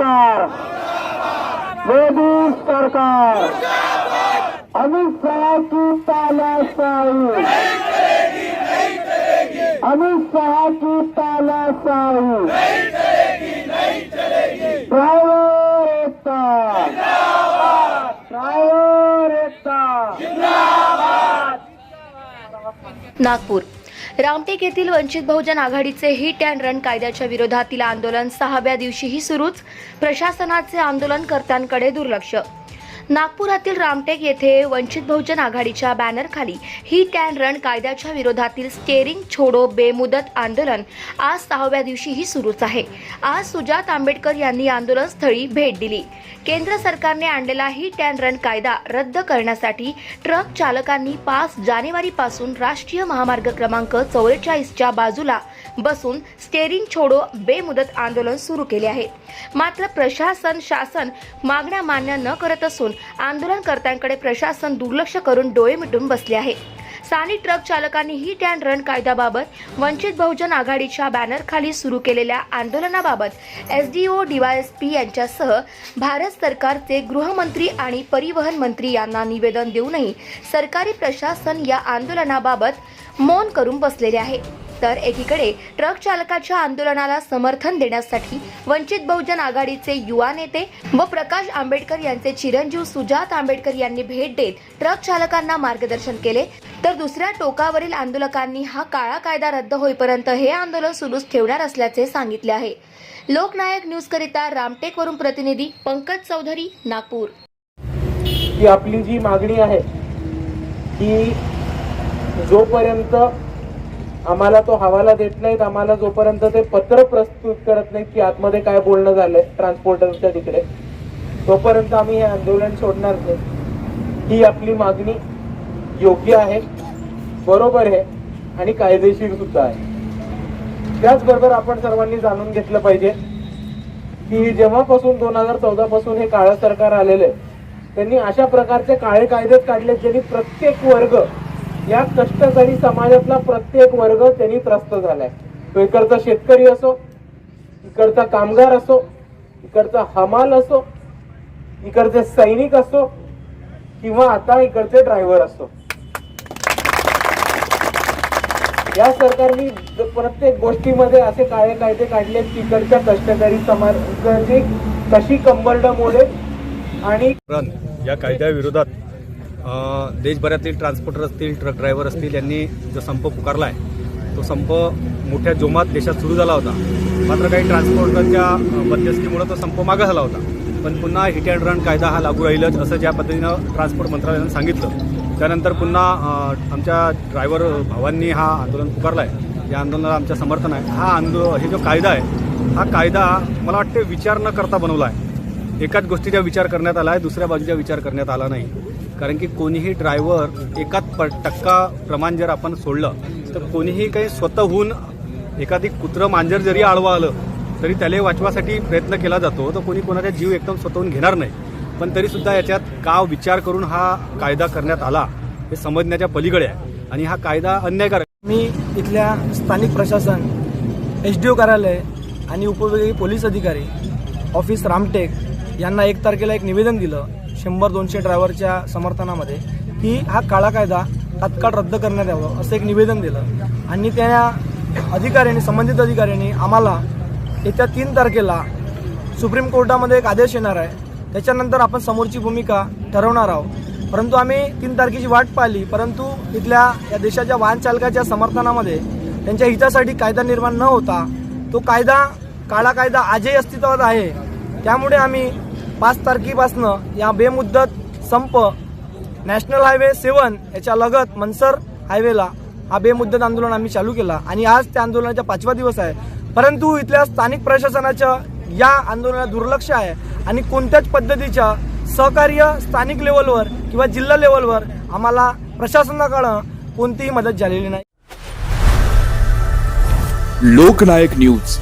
सरकार. मोदी सरकार. अमित शाह की तालाशाही अमित शाह की तालाशाही ड्राइवर एकता ड्राइवर एकता नागपूर. रामटेक येथील वंचित बहुजन आघाडीचे हिट अँड रन कायद्याच्या विरोधातील आंदोलन सहाव्या दिवशीही सुरूच. प्रशासनाचे आंदोलनकर्त्यांकडे दुर्लक्ष. नागपुरातील रामटेक येथे वंचित बहुजन आघाडीच्या बॅनरखाली हिट अँड रन कायद्याच्या विरोधातील स्टेअरिंग छोडो बेमुदत आंदोलन आज सहाव्या दिवशीही सुरूच आहे. आज सुजात आंबेडकर यांनी आंदोलनस्थळी भेट दिली. केंद्र सरकारने आणलेला हिट अँड रन कायदा रद्द करण्यासाठी ट्रक चालकांनी पाच जानेवारीपासून राष्ट्रीय महामार्ग क्रमांक चौवेचाळीसच्या बाजूला बसून स्टेअरिंग छोडो बेमुदत आंदोलन सुरू केले आहे. मात्र प्रशासन शासन मागण्या मान्य न करत असून आंदोलनकर्त्यांकडे प्रशासन दुर्लक्ष करून डोळे मिटून बसले आहे. स्थानिक ट्रक चालकांनी हिट अँड रन कायद्याबाबत वंचित बहुजन आघाडीच्या बॅनरखाली सुरू केलेल्या आंदोलनाबाबत एस डी ओ डीवायएसपी यांच्यासह भारत सरकारचे गृहमंत्री आणि परिवहन मंत्री यांना निवेदन देऊनही सरकारी प्रशासन या आंदोलनाबाबत मौन करून बसलेले आहे. तर एकीकडे ट्रक चालकाच्या आंदोलनाला समर्थन देण्यासाठी वंचित बहुजन आघाडीचे युवा नेते व प्रकाश आंबेडकर यांचे चिरंजीव सुजात आंबेडकर यांनी भेट देत ट्रक चालकांना मार्गदर्शन केले. तर दुसऱ्या टोकावरील आंदोलकांनी हा काळा कायदा रद्द होईपर्यंत हे आंदोलन सुरूच ठेवणार असल्याचे सांगितले आहे. लोकनायक न्यूज करिता रामटेक वरून प्रतिनिधी पंकज चौधरी नागपूर. आपली जी मागणी आहे की जोपर्यंत आम्हाला तो हवाला देत नाहीत आम्हाला जोपर्यंत ते पत्र प्रस्तुत करत नाहीत की आतमध्ये काय बोलणं झालंय ट्रान्सपोर्टरच्या तिकडे तोपर्यंत आम्ही हे आंदोलन सोडणार नाही. ही आपली मागणी योग्य आहे बरोबर आहे आणि कायदेशीर सुद्धा आहे. त्याचबरोबर आपण सर्वांनी जाणून घेतलं पाहिजे की जेव्हापासून दोन हजार चौदा पासून हे काळं सरकार आलेलं आहे त्यांनी अशा प्रकारचे काळे कायदेच काढले ज्यांनी प्रत्येक वर्ग या कष्टकरी समाजातला प्रत्येक वर्ग त्यांनी त्रस्त झालाय. तो इकडचा शेतकरी असो इकडचा कामगार असो इकडचा हमाल असो इकडचे सैनिक असो किंवा आता इकडचे ड्रायव्हर असो. या सरकारने प्रत्येक गोष्टीमध्ये असे काळे कायदे काढले तिकडच्या कष्टकरी समाजाची कशी कंबरड मोडे आणि या कायद्याविरोधात देशभरातील ट्रान्सपोर्टर असतील ट्रक ड्रायव्हर असतील यांनी जो संप पुकारला आहे तो संप मोठ्या जोमात देशात सुरू झाला होता. मात्र काही ट्रान्सपोर्टरच्या मध्यस्थीमुळे तो संप मागं झाला होता. पण पुन्हा हिट अँड रन कायदा हा लागू राहीलच असं ज्या पद्धतीनं ट्रान्सपोर्ट मंत्रालयानं सांगितलं. त्यानंतर पुन्हा आमच्या ड्रायव्हर भावांनी हा आंदोलन पुकारला आहे या आंदोलनाला आमचं समर्थन आहे. हा आंदोलन हे जो कायदा आहे हा कायदा मला वाटते विचार न करता बनवला आहे एकाच गोष्टीचा विचार करण्यात आला आहे दुसऱ्या बाजूचा विचार करण्यात आला नाही. कारण की कोणीही ड्रायव्हर एकाच प टक्का प्रमाण जर आपण सोडलं तर कोणीही काही स्वतःहून एखादी कुत्रं मांजर जरी आळवा आलं तरी त्याला वाचवासाठी प्रयत्न केला जातो. तर कोणी कोणाचा जीव एकदम स्वतःहून घेणार नाही. पण तरीसुद्धा याच्यात का विचार करून हा कायदा करण्यात आला हे समजण्याच्या पलीकडे आहे. आणि हा कायदा अन्यायकारक मी इथल्या स्थानिक प्रशासन एच डी ओ कार्यालय आणि उपविभागीय पोलीस अधिकारी ऑफिस रामटेक यांना एक तारखेला एक निवेदन दिलं. शंभर दोनशे ड्रायव्हरच्या समर्थनामध्ये की हा काळा कायदा तात्काळ रद्द करण्यात यावं असं एक निवेदन दिलं. आणि त्या अधिकाऱ्यांनी संबंधित अधिकाऱ्यांनी आम्हाला येत्या तीन तारखेला सुप्रीम कोर्टामध्ये एक आदेश येणार आहे. त्याच्यानंतर आपण समोरची भूमिका ठरवणार आहोत. परंतु आम्ही तीन तारखेची वाट पाहिली. परंतु इथल्या या देशाच्या वाहन चालकाच्या समर्थनामध्ये त्यांच्या हितासाठी कायदा निर्माण न होता तो कायदा काळा कायदा आजही अस्तित्वात आहे. त्यामुळे आम्ही पाच तारखेपासनं या बेमुद्दत संप नॅशनल हायवे सेवन याच्या लगत मनसर हायवेला हा बेमुद्दत आंदोलन आम्ही चालू केला. आणि आज त्या आंदोलनाचा पाचवा दिवस आहे. परंतु इथल्या स्थानिक प्रशासनाच्या या आंदोलनात दुर्लक्ष आहे. आणि कोणत्याच पद्धतीच्या सहकार्य स्थानिक लेवलवर किंवा जिल्हा लेवलवर आम्हाला प्रशासनाकडं कोणतीही मदत झालेली नाही. लोकनायक न्यूज.